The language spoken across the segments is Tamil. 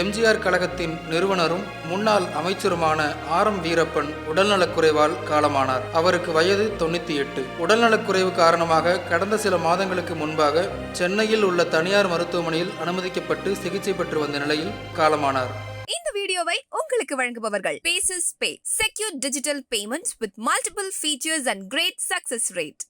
எம்ஜிஆர் கழகத்தின் நிறுவனரும் முன்னாள் அமைச்சருமான ஆர் எம் வீரப்பன் உடல்நலக்குறைவால் காலமானார். அவருக்கு வயது தொண்ணூற்றி எட்டு உடல்நலக்குறைவு காரணமாக கடந்த சில மாதங்களுக்கு முன்பாக சென்னையில் உள்ள தனியார் மருத்துவமனையில் அனுமதிக்கப்பட்டு சிகிச்சை பெற்று வந்த நிலையில் காலமானார். இந்த வீடியோவை உங்களுக்கு வழங்குபவர்கள் Bases Pay secure digital payments with multiple features and great success rate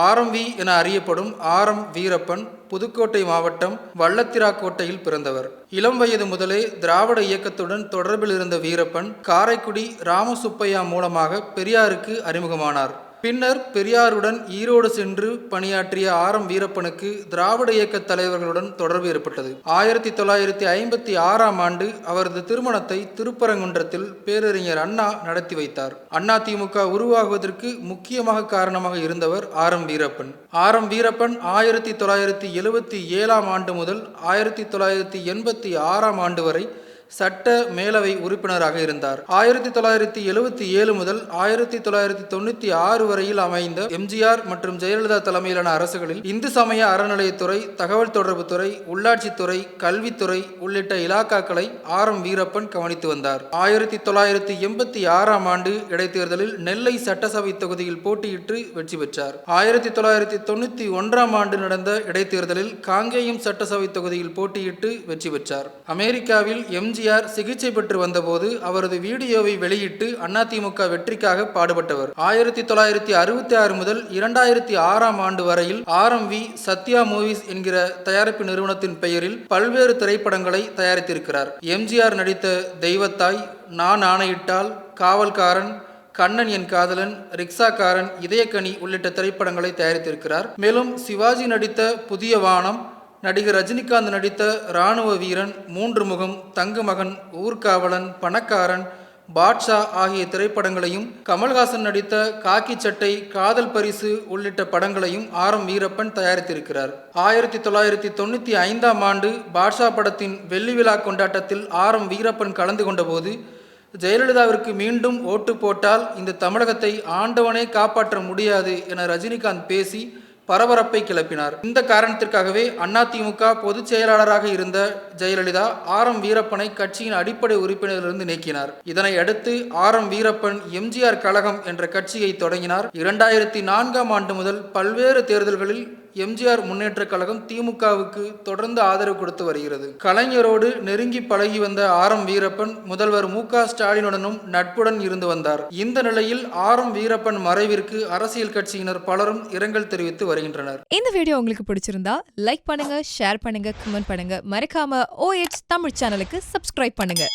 RMV என அறியப்படும் ஆர் எம் வீரப்பன் புதுக்கோட்டை மாவட்டம் வள்ளத்திராக்கோட்டையில் பிறந்தவர். இளம் வயது முதலே திராவிட இயக்கத்துடன் தொடர்பில் இருந்த வீரப்பன் காரைக்குடி ராமசுப்பையா மூலமாக பெரியாருக்கு அறிமுகமானார். பின்னர் பெரியாருடன் ஈரோடு சென்று பணியாற்றிய ஆர் எம் வீரப்பனுக்கு திராவிட இயக்க தலைவர்களுடன் தொடர்பு ஏற்பட்டது. ஆயிரத்தி தொள்ளாயிரத்தி ஐம்பத்தி ஆறாம் ஆண்டு அவரது திருமணத்தை திருப்பரங்குன்றத்தில் பேரறிஞர் அண்ணா நடத்தி வைத்தார். அண்ணா திமுக உருவாகுவதற்கு முக்கியமாக காரணமாக இருந்தவர் R M Veerappan. R M Veerappan ஆயிரத்தி தொள்ளாயிரத்தி எழுபத்தி ஏழாம் ஆண்டு முதல் ஆயிரத்தி தொள்ளாயிரத்தி எண்பத்தி ஆறாம் ஆண்டு வரை சட்ட மேலவை உறுப்பினராக இருந்தார். ஆயிரத்தி தொள்ளாயிரத்தி எழுபத்தி ஏழு முதல் ஆயிரத்தி தொள்ளாயிரத்தி தொண்ணூத்தி ஆறு வரையில் அமைந்த எம்ஜிஆர் மற்றும் ஜெயலலிதா தலைமையிலான அரசுகளில் இந்து சமய அறநிலையத்துறை தகவல் தொடர்புத்துறை உள்ளாட்சித்துறை கல்வித்துறை உள்ளிட்ட இலாக்காக்களை ஆர் எம் வீரப்பன் கவனித்து வந்தார். ஆயிரத்தி தொள்ளாயிரத்தி எண்பத்தி ஆறாம் ஆண்டு இடைத்தேர்தலில் நெல்லை சட்டசபை தொகுதியில் போட்டியிட்டு வெற்றி பெற்றார். ஆயிரத்தி தொள்ளாயிரத்தி தொண்ணூத்தி ஒன்றாம் ஆண்டு நடந்த இடைத்தேர்தலில் காங்கேயம் சட்டசபை தொகுதியில் போட்டியிட்டு வெற்றி பெற்றார். அமெரிக்காவில் எம்ஜிஆர் சிகிச்சை பெற்று வந்தபோது அவரது வீடியோவை வெளியிட்டு அதிமுக வெற்றிக்காக பாடுபட்டவர். ஆயிரத்தி தொள்ளாயிரத்தி அறுபத்தி ஆறு முதல் இரண்டாயிரத்தி ஆறாம் ஆண்டு வரையில் R M V Sathya Movies என்கிற தயாரிப்பு நிறுவனத்தின் பெயரில் பல்வேறு திரைப்படங்களை தயாரித்திருக்கிறார். எம்ஜிஆர் நடித்த தெய்வத்தாய் நான் ஆணையிட்டால் காவல்காரன் கண்ணன் என் காதலன் ரிக்ஷாக்காரன் இதயக்கனி உள்ளிட்ட திரைப்படங்களை தயாரித்திருக்கிறார். மேலும் சிவாஜி நடித்த புதிய வானம் நடிகர் ரஜினிகாந்த் நடித்த இராணுவ வீரன் மூன்று முகம் தங்கமகன் ஊர்காவலன் பணக்காரன் பாட்ஷா ஆகிய திரைப்படங்களையும் கமல்ஹாசன் நடித்த காக்கி சட்டை காதல் பரிசு உள்ளிட்ட படங்களையும் ஆர் எம் வீரப்பன் தயாரித்திருக்கிறார். ஆயிரத்தி தொள்ளாயிரத்தி தொண்ணூற்றி ஐந்தாம் ஆண்டு பாட்ஷா படத்தின் வெள்ளி விழா கொண்டாட்டத்தில் ஆர் எம் வீரப்பன் கலந்து கொண்டபோது ஜெயலலிதாவிற்கு மீண்டும் ஓட்டு போட்டால் இந்த தமிழகத்தை ஆண்டவனே காப்பாற்ற முடியாது என ரஜினிகாந்த் பேசி பரபரப்பை கிளப்பினார். இந்த காரணத்திற்காகவே அதிமுக பொதுச் செயலாளராக இருந்த ஜெயலலிதா ஆர் எம் வீரப்பனை கட்சியின் அடிப்படை உறுப்பினரிலிருந்து நீக்கினார். இதனை அடுத்து R M Veerappan MGR Kazhagam என்ற கட்சியை தொடங்கினார். இரண்டாயிரத்தி நான்காம் ஆண்டு முதல் பல்வேறு தேர்தல்களில் எம்ஜிஆர் முன்னேற்ற கழகம் திமுகவுக்கு தொடர்ந்து ஆதரவு கொடுத்து வருகிறது. கலைஞரோடு நெருங்கி பழகி வந்த ஆர் எம் வீரப்பன் முதல்வர் மு க ஸ்டாலினுடனும் நட்புடன் இருந்து வந்தார். இந்த நிலையில் ஆர் எம் வீரப்பன் மறைவிற்கு அரசியல் கட்சியினர் பலரும் இரங்கல் தெரிவித்து வருகின்றனர். இந்த வீடியோ உங்களுக்கு பிடிச்சிருந்தா லைக் பண்ணுங்க ஷேர் பண்ணுங்க கமெண்ட் பண்ணுங்க. மறக்காம ஓஎச் தமிழ் சேனலுக்கு சப்ஸ்கிரைப் பண்ணுங்க.